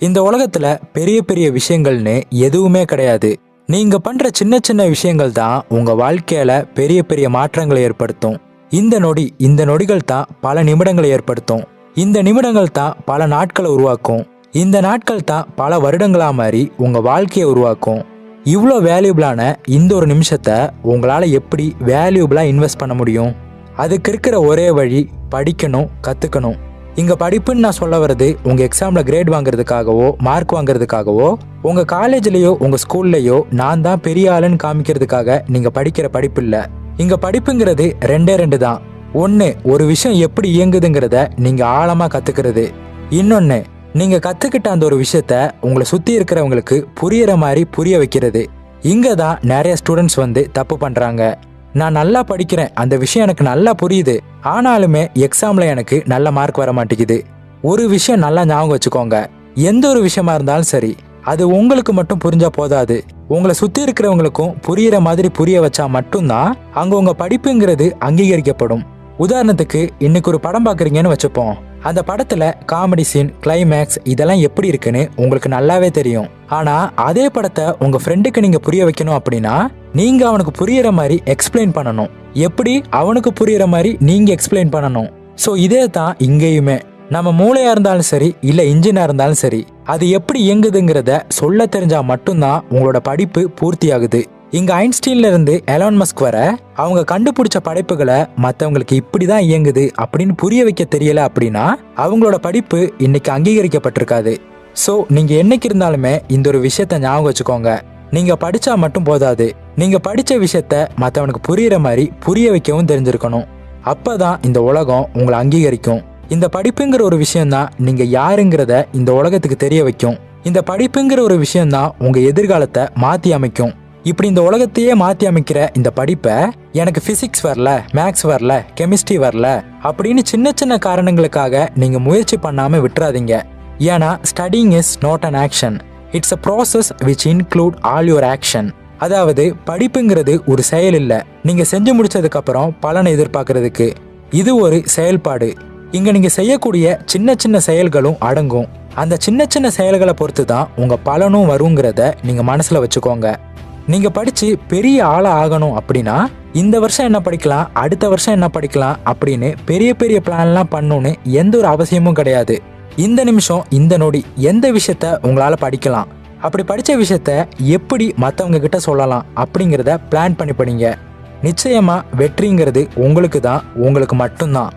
இந்த உலகத்துல பெரிய பெரிய விஷயங்கள்னு எதுவுமே கிடையாது. நீங்க பண்ற சின்ன சின்ன விஷயங்கள் தான் உங்க வாழ்க்கையில பெரிய பெரிய மாற்றங்களை ஏற்படுத்தும். இந்த நொடி இந்த நொடிகள் தான் பல நிமிடங்களை ஏற்படுத்தும். இந்த நிமிடங்கள் தான் பல நாட்களை உருவாக்கும். இந்த நாட்கள் தான் பல வருடங்களா மாறி உங்க வாழ்க்கையை உருவாக்கும். இவ்வளோ வேல்யூபிளான இந்த ஒரு நிமிஷத்தை உங்களால் எப்படி வேல்யூபிளாக இன்வெஸ்ட் பண்ண முடியும்? அதுக்கு இருக்கிற ஒரே வழி படிக்கணும் கற்றுக்கணும் இங்கே படிப்புன்னு நான் சொல்ல வர்றது உங்கள் எக்ஸாமில் கிரேட் வாங்குறதுக்காகவோ மார்க் வாங்குறதுக்காகவோ உங்கள் காலேஜ்லேயோ உங்கள் ஸ்கூல்லையோ நான் தான் பெரிய ஆளுன்னு காமிக்கிறதுக்காக நீங்கள் படிக்கிற படிப்பு இல்லை. இங்கே படிப்புங்கிறது ரெண்டே ரெண்டு தான். ஒன்று ஒரு விஷயம் எப்படி இயங்குதுங்கிறத நீங்கள் ஆழமாக கற்றுக்கிறது இன்னொன்று நீங்கள் கற்றுக்கிட்ட அந்த ஒரு விஷயத்த உங்களை சுற்றி இருக்கிறவங்களுக்கு புரியிற மாதிரி புரிய வைக்கிறது. இங்கே தான் நிறைய ஸ்டூடெண்ட்ஸ் வந்து தப்பு பண்ணுறாங்க நான் நல்லா படிக்கிறேன். அந்த விஷயம் எனக்கு நல்லா புரியுது. ஆனாலுமே எக்ஸாமில் எனக்கு நல்ல மார்க் வர மாட்டேங்குது. ஒரு விஷயம் நல்லா ஞாபகம் வச்சுக்கோங்க. எந்த ஒரு விஷயமா இருந்தாலும் சரி அது உங்களுக்கு மட்டும் புரிஞ்சா போதாது. உங்களை சுற்றி இருக்கிறவங்களுக்கும் புரியிற மாதிரி புரிய வச்சா மட்டும்தான் அங்கே உங்கள் படிப்புங்கிறது அங்கீகரிக்கப்படும். உதாரணத்துக்கு இன்னைக்கு ஒரு படம் பார்க்குறீங்கன்னு வச்சுப்போம். அந்த படத்துல காமெடி சீன் கிளைமேக்ஸ் இதெல்லாம் எப்படி இருக்குன்னு உங்களுக்கு நல்லாவே தெரியும். ஆனா அதே படத்தை உங்க ஃப்ரெண்டுக்கு நீங்க புரிய வைக்கணும் அப்படின்னா நீங்க அவனுக்கு புரியற மாதிரி எக்ஸ்பிளைன் பண்ணணும். எப்படி? அவனுக்கு புரியற மாதிரி நீங்க எக்ஸ்பிளைன் பண்ணணும். ஸோ இதே தான் இங்கேயுமே. நம்ம மூளையா இருந்தாலும் சரி இல்ல இன்ஜினா இருந்தாலும் சரி அது எப்படி இயங்குதுங்கிறத சொல்ல தெரிஞ்சா மட்டும்தான் உங்களோட படிப்பு பூர்த்தி ஆகுது இங்க ஐன்ஸ்டீன்ல இருந்து எலான் மஸ்க் வர அவங்க கண்டுபிடிச்ச படைப்புகளை மற்றவங்களுக்கு இப்படி தான் இயங்குது அப்படின்னு புரிய வைக்க தெரியல அப்படின்னா அவங்களோட படிப்பு இன்னைக்கு அங்கீகரிக்கப்பட்டிருக்காது. ஸோ நீங்க என்னைக்கு இருந்தாலுமே இந்த ஒரு விஷயத்த ஞாபகம் வச்சுக்கோங்க. நீங்க படிச்சா மட்டும் போதாது. நீங்க படிச்ச விஷயத்த மற்றவனுக்கு புரியிற மாதிரி புரிய வைக்கவும் தெரிஞ்சிருக்கணும். அப்பதான் இந்த உலகம் உங்களை அங்கீகரிக்கும். இந்த படிப்புங்கிற ஒரு விஷயம்தான் நீங்க யாருங்கிறத இந்த உலகத்துக்கு தெரிய வைக்கும். இந்த படிப்புங்கிற ஒரு விஷயம்தான் உங்க எதிர்காலத்தை மாத்தி அமைக்கும். இப்படி இந்த உலகத்தையே மாத்தி அமைக்கிற இந்த படிப்பை எனக்கு பிசிக்ஸ் வரல மேக்ஸ் வரல கெமிஸ்ட்ரி வரல அப்படின்னு சின்ன சின்ன காரணங்களுக்காக நீங்க முயற்சி பண்ணாம விட்டுறாதீங்க. ஏன்னா studying is not an action it's a process which include all your action அதாவது படிப்புங்கிறது ஒரு செயல் இல்லை. நீங்க செஞ்சு முடிச்சதுக்கு அப்புறம் பலனை எதிர்பார்க்கறதுக்கு இது ஒரு செயல்பாடு. இங்க நீங்க செய்யக்கூடிய சின்ன சின்ன செயல்களும் அடங்கும். அந்த சின்ன சின்ன செயல்களை பொறுத்து தான் உங்க பலனும் வருங்கிறத நீங்க மனசுல வச்சுக்கோங்க. நீங்க படிச்சு பெரிய ஆளா ஆகணும் அப்படின்னா இந்த வருஷம் என்ன படிக்கலாம் அடுத்த வருஷம் என்ன படிக்கலாம் அப்படின்னு பெரிய பெரிய பிளான்லாம் பண்ணணும்னு எந்த ஒரு அவசியமும் கிடையாது. இந்த நிமிஷம் இந்த நொடி எந்த விஷயத்த உங்களால படிக்கலாம். அப்படி படித்த விஷயத்த எப்படி மற்றவங்க கிட்ட சொல்லலாம் அப்படிங்கிறத பிளான் பண்ணி படிங்க. நிச்சயமாக வெற்றிங்கிறது உங்களுக்கு தான் உங்களுக்கு மட்டும்தான்.